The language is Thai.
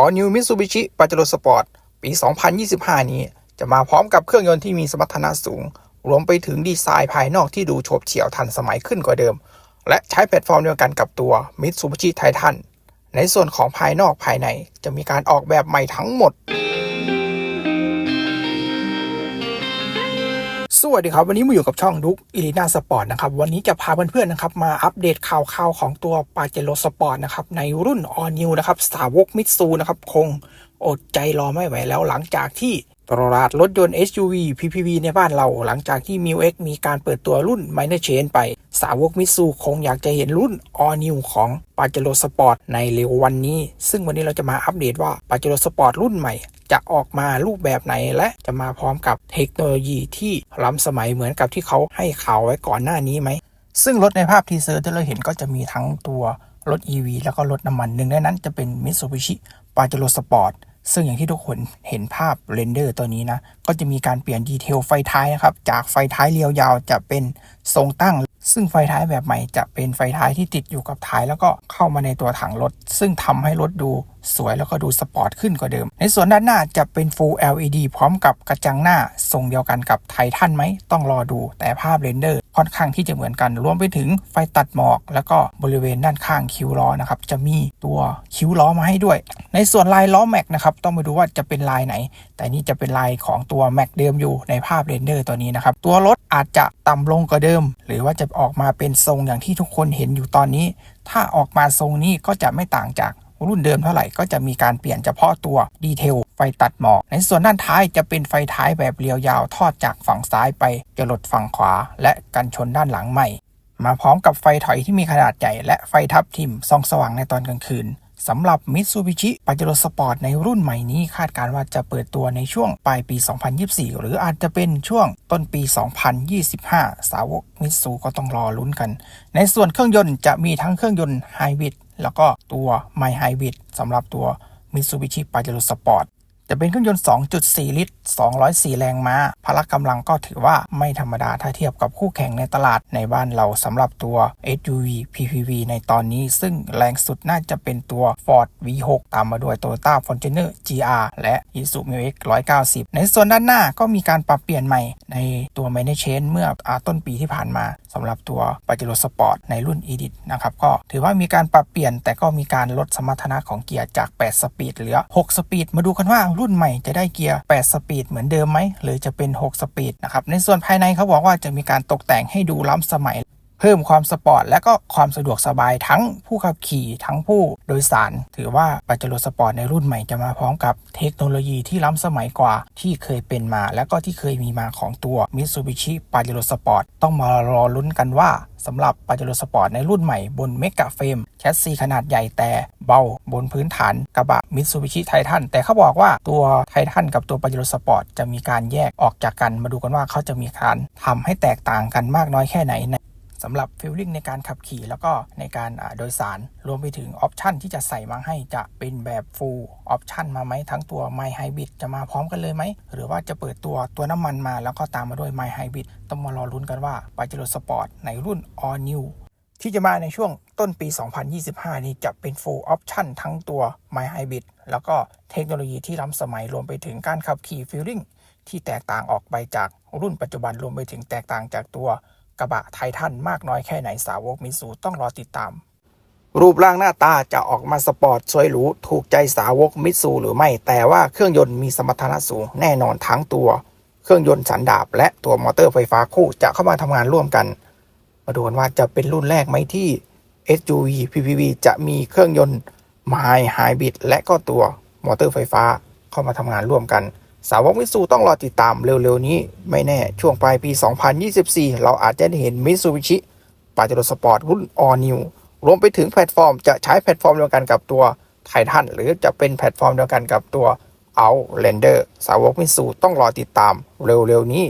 All New Mitsubishi Pajero Sport ปี 2025 นี้ จะมาพร้อมกับเครื่องยนต์ที่มีสมรรถนะสูง รวมไปถึงดีไซน์ภายนอกที่ดูโฉบเฉี่ยวทันสมัยขึ้นกว่าเดิม และใช้แพลตฟอร์มเดียวกันกับตัว Mitsubishi Titan ในส่วนของภายนอกภายในจะมีการออกแบบใหม่ทั้งหมด สวัสดีครับ วันนี้มาอยู่กับช่องดุกอิลินาสปอร์ตนะครับ วันนี้จะพาเพื่อนๆนะครับ มาอัปเดตข่าวๆของตัวปาเจโ o สปอร์ตนะครับ ในรุ่น All New นะครับ สาวกมิตซูนะครับ คงอดใจรอไม่ไหวแล้วหลังจากที่ตลาดรถยนต์ SUV PPV ในบ้านเราหลังจากที่ m ิ x มีการเปิดตัวรุ่น Minor Chain ไป สาวกมิตซูคงอยากจะเห็นรุ่น All New ของปาเจโ o สปอร์ตในเร็ววันนี้ ซึ่งวันนี้เราจะมาอัปเดตว่าปาเจโ o สปอร์ตรุ่นใหม่ จะออกมารูปแบบไหน และจะมาพร้อมกับเทคโนโลยีที่ล้ำสมัยเหมือนกับที่เขาให้ข่าวไว้ก่อนหน้านี้ไหม ซึ่งรถในภาพทีเซอร์ที่เราเห็นก็จะมีทั้งตัวรถ EV แล้วก็รถน้ำมันหนึ่งในนั้นจะเป็น Mitsubishi Pajero Sport ซึ่งอย่างที่ทุกคนเห็นภาพเรนเดอร์ตัวนี้นะ ก็จะมีการเปลี่ยนดีเทลไฟท้ายนะครับ จากไฟท้ายเรียวยาวจะเป็นทรงตั้ง ซึ่งไฟท้ายแบบใหม่จะเป็นไฟท้ายที่ติดอยู่กับท้าย แล้วก็เข้ามาในตัวถังรถ ซึ่งทำให้รถดูสวยแล้วก็ดูสปอร์ตขึ้นกว่าเดิม ในส่วนด้านหน้าจะเป็น Full LED พร้อมกับกระจังหน้าทรงเดียวกันกับไททันไหมต้องรอดูแต่ภาพเรนเดอร์ ค่อนข้างที่จะเหมือนกัน รวมไปถึงไฟตัดหมอก แล้วก็บริเวณด้านข้างคิ้วล้อนะครับจะมีตัวคิ้วล้อมาให้ด้วย ในส่วนลายล้อแม็กนะครับต้องมาดูว่าจะเป็นลายไหน แต่นี่จะเป็นลายของตัวแม็กเดิมอยู่ในภาพเรนเดอร์ตัวนี้นะครับตัวรถอาจจะต่ำลงกว่าเดิม หรือว่าจะออกมาเป็นทรงอย่างที่ทุกคนเห็นอยู่ตอนนี้ ถ้าออกมาทรงนี้ก็จะไม่ต่างจาก รุ่นเดิมเท่าไหร่ก็จะมีการเปลี่ยนเฉพาะตัวดีเทลไฟตัดหมอก ในส่วนด้านท้ายจะเป็นไฟท้ายแบบเรียวยาวทอดจากฝั่งซ้ายไปจรดฝั่งขวา และกันชนด้านหลังใหม่ มาพร้อมกับไฟถอยที่มีขนาดใหญ่และไฟทับทิมส่องสว่างในตอนกลางคืน สำหรับ Mitsubishi Pajero Sport ในรุ่นใหม่นี้คาดการว่าจะเปิดตัวในช่วงปลายปี 2024 หรืออาจจะเป็นช่วงต้นปี 2025 สาวกมิตซูก็ต้องรอลุ้นกัน ในส่วนเครื่องยนต์จะมีทั้งเครื่องยนต์ไฮบริดแล้วก็ตัวไมไฮบริดสำหรับตัว Mitsubishi Pajero Sport จะเป็นเครื่องยนต์ 2.4 ลิตร 204 แรงม้า พละกำลังก็ถือว่าไม่ธรรมดาถ้าเทียบกับคู่แข่งในตลาดในบ้านเราสำหรับตัว SUV PPV ในตอนนี้ ซึ่งแรงสุดน่าจะเป็นตัว Ford V6 ตามมาด้วย Toyota Fortuner GR และ Isuzu m x 190 ในส่วนด้านหน้าก็มีการปรับเปลี่ยนใหม่ในตัว m a n a g e Change เมื่ออต้นปีที่ผ่านมาสำหรับตัว Pajero Sport ในรุ่น Edit นะครับก็ถือว่ามีการปรับเปลี่ยนแต่ก็มีการลดสมรรถนะของเกียร์จาก 8 สปีดเหลือ 6 สปีดมาดูกันว่ารุ่นใหม่จะได้เกียร์ 8 สปีดเหมือนเดิมไหมหรือจะเป็น 6 สปีดนะครับในส่วนภายในเขาบอกว่าจะมีการตกแต่งให้ดูล้ำสมัย เพิ่มความสปอร์ตและก็ความสะดวกสบายทั้งผู้ขับขี่ทั้งผู้โดยสาร ถือว่าปัจจุบันสปอร์ตในรุ่นใหม่จะมาพร้อมกับเทคโนโลยีที่ล้ำสมัยกว่าที่เคยเป็นมา และก็ที่เคยมีมาของตัว Mitsubishi Pajero Sport ต้องมารอลุ้นกันว่าสำหรับปาเจโ o สปอร์ตในรุ่นใหม่บนเมกะเฟรมแชสซีขนาดใหญ่แต่เบาบนพื้นฐานกระบะมิตซูบิชิไททันแต่เขาบอกว่าตัวไททันกับตัวปาเจโ o สปอร์ตจะมีการแยกออกจากกันมาดูกันว่าเขาจะมีการทำให้แตกต่างกันมากน้อยแค่ไหนใน สำหรับฟิลลิ่งในการขับขี่ แล้วก็ในการโดยสารรวมไปถึงออปชันที่จะใส่มาให้จะเป็นแบบฟูลออปชันมาไหมทั้งตัวไมไฮบิดจะมาพร้อมกันเลยไหม หรือว่าจะเปิดตัวตัวน้ำมันมาแล้วก็ตามมาด้วยไมไฮบิดต้องมารอลุ้นกันว่าปาเจโ o สปอร์ตในรุ่น All New ที่จะมาในช่วงต้นปี 2025 นี้จะเป็น full option ทั้งตัว My Hybrid แล้วก็เทคโนโลยีที่ล้ำสมัยรวมไปถึงการขับขี่ฟีลลิ่งที่แตกต่างออกไปจากรุ่นปัจจุบันรวมไปถึงแตกต่างจากตัว กระบะไททันมากน้อยแค่ไหนสาวกมิสูต้องรอติดตาม รูปร่างหน้าตาจะออกมาสปอร์ตสวยหรู ถูกใจสาวกมิตซูหรือไม่ แต่ว่าเครื่องยนต์มีสมรรถนะสูงแน่นอนทั้งตัว เครื่องยนต์สันดาปและตัวมอเตอร์ไฟฟ้าคู่จะเข้ามาทำงานร่วมกัน มาดูกันว่าจะเป็นรุ่นแรกไหมที่ SUV PPV จะมีเครื่องยนต์ไมไฮบริดและก็ตัวมอเตอร์ไฟฟ้าเข้ามาทำงานร่วมกัน สาวกมิสูต้องรอติดตามเร็วๆนี้ ไม่แน่ช่วงปลายปี 2024 เราอาจจะได้เห็นมิสูบิชิปาเจโรสปอร์ตรุ่น All New รวมไปถึงแพลตฟอร์มจะใช้แพลตฟอร์มเดียวกันกับตัวไททันหรือจะเป็นแพลตฟอร์มเดียวกันกับตัว Outlander สาวกมิสูต้องรอติดตามเร็วๆนี้